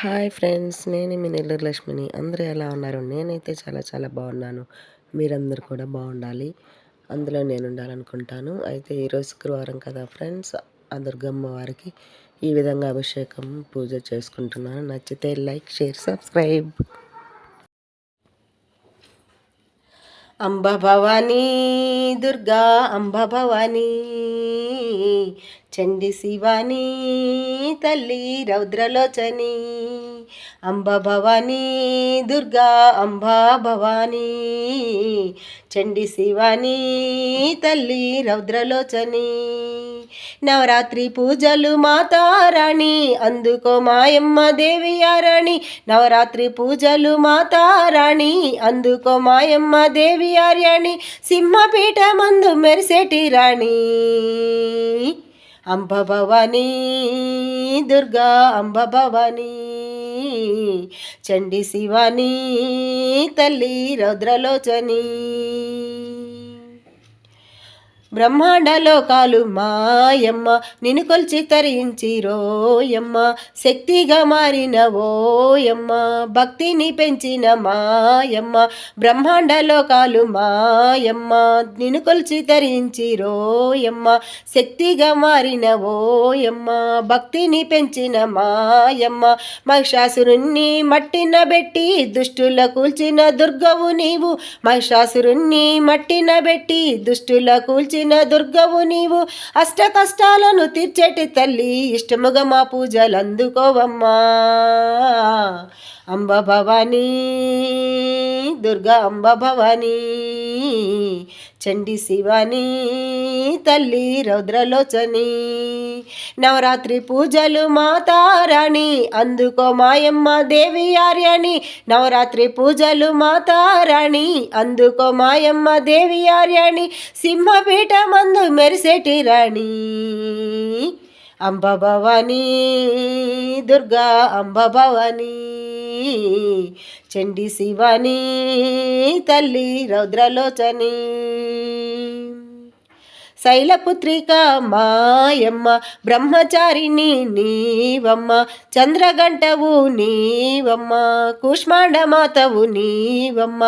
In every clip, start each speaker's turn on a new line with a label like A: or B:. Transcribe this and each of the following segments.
A: Hi friends నేను మీ నెల్లూరు లక్ష్మిని. అందరూ ఎలా ఉన్నారు? నేనైతే చాలా చాలా బాగున్నాను. మీరందరూ కూడా బాగుండాలి. అందులో నేను ఉండాలనుకుంటాను. అయితే ఈరోజు శుక్రవారం కదా ఫ్రెండ్స్ ఆ దుర్గమ్మ వారికి ఈ విధంగా అభిషేకం పూజ చేసుకుంటున్నాను. నచ్చితే like share subscribe. Amba Bhavani Durga Amba Bhavani Chandi Shivani తల్లి రౌద్రలోచని అంబ భవానీ దుర్గా అంబా భవానీ చండి శివాని తల్లి రౌద్రలోచని. నవరాత్రి పూజలు మాతారాణి అందుకో మాయమ్మ దేవి ఆరాణి నవరాత్రి పూజలు మాతారాణి అందుకో మాయమ్మ దేవి సింహపీఠ మందు మెరిసేటి రాణి. అంబ భవానీ దుర్గా అంబ భవానీ చండి శివాని తల్లి రౌద్రలోచనీ. బ్రహ్మాండ లోకాలు మాయమ్మ నిన్ను కొలిచి తరించి రోయమ్మ శక్తిగా మారిన ఓయమ్మ భక్తిని పెంచిన మాయమ్మ. బ్రహ్మాండ లోకాలు మాయమ్మ నిన్ను కొలిచి తరించి రోయమ్మ శక్తిగా మారిన ఓయమ్మ భక్తిని పెంచిన మాయమ్మ. మహిషాసురుణ్ణి మట్టిన పెట్టి దుష్టుల కూల్చిన దుర్గవు నీవు. మహిషాసురుణ్ణి మట్టిన పెట్టి దుష్టుల కూల్చి తీర్చిన దుర్గవు నీవు. అష్ట కష్టాలను తీర్చేటి తల్లి ఇష్టముగా మా పూజలు అందుకోవమ్మా. అంబ భవానీ దుర్గా అంబ భవానీ చండి శివాని తల్లి రౌద్రలోచని. నవరాత్రి పూజలు మాతారాణి అందుకో మాయమ్మ దేవి ఆర్యని. నవరాత్రి పూజలు మాతారాణి అందుకో మాయమ్మ దేవి ఆర్యని. సింహపీఠమందు మెరిసేటి రాణి అంబ భవానీ దుర్గా అంబ భవానీ చండి శివాని తల్లి రౌద్రలోచని. శైలపుత్రిక మాయమ్మ బ్రహ్మచారిని నీవమ్మ చంద్రగంటవు నీవమ్మ కుష్మాండమాతవు నీవమ్మ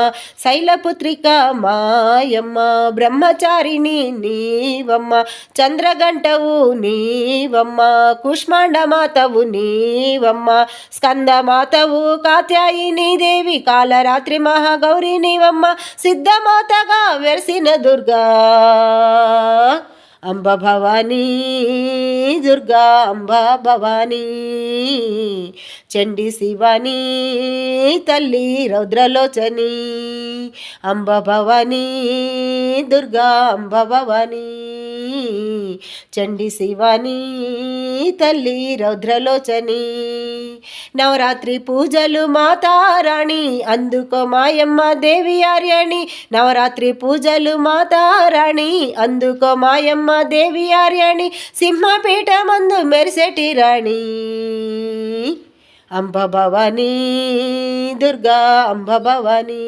A: శైలపుత్రిక మాయమ్మ బ్రహ్మచారిని నీవమ్మ చంద్రగంటవు నీవమ్మ కుష్మాండమాతవు నీవమ్మ స్కందమాతవు కాత్యాయిని దేవి కాలరాత్రి మహాగౌరి నీవమ్మ సిద్ధమాతగా వెరసిన దుర్గా. అంబ భవానీ దుర్గా అంబ భవానీ చండి శివానీ తల్లి రౌద్రలోచని అంబ భవానీ దుర్గా అంబ భవానీ చండి శివానీ తల్లి రౌద్రలోచని. నవరాత్రి పూజలు మాతారాణి అందుకో మాయమ్మ దేవి ఆర్యణి. నవరాత్రి పూజలు మాతారాణి అందుకో మాయమ్మ దేవి ఆర్యణి. సింహపీఠ మందు మెరిసెటి రాణి. అంబ భవానీ దుర్గా అంబ భవానీ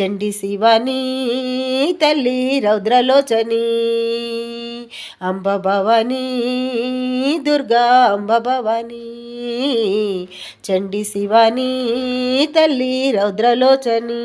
A: చండి శివాని తల్లి రౌద్రలోచనీ. అంబ భవానీ దుర్గా అంబ భవానీ చండి శివాని తల్లి రౌద్రలోచని.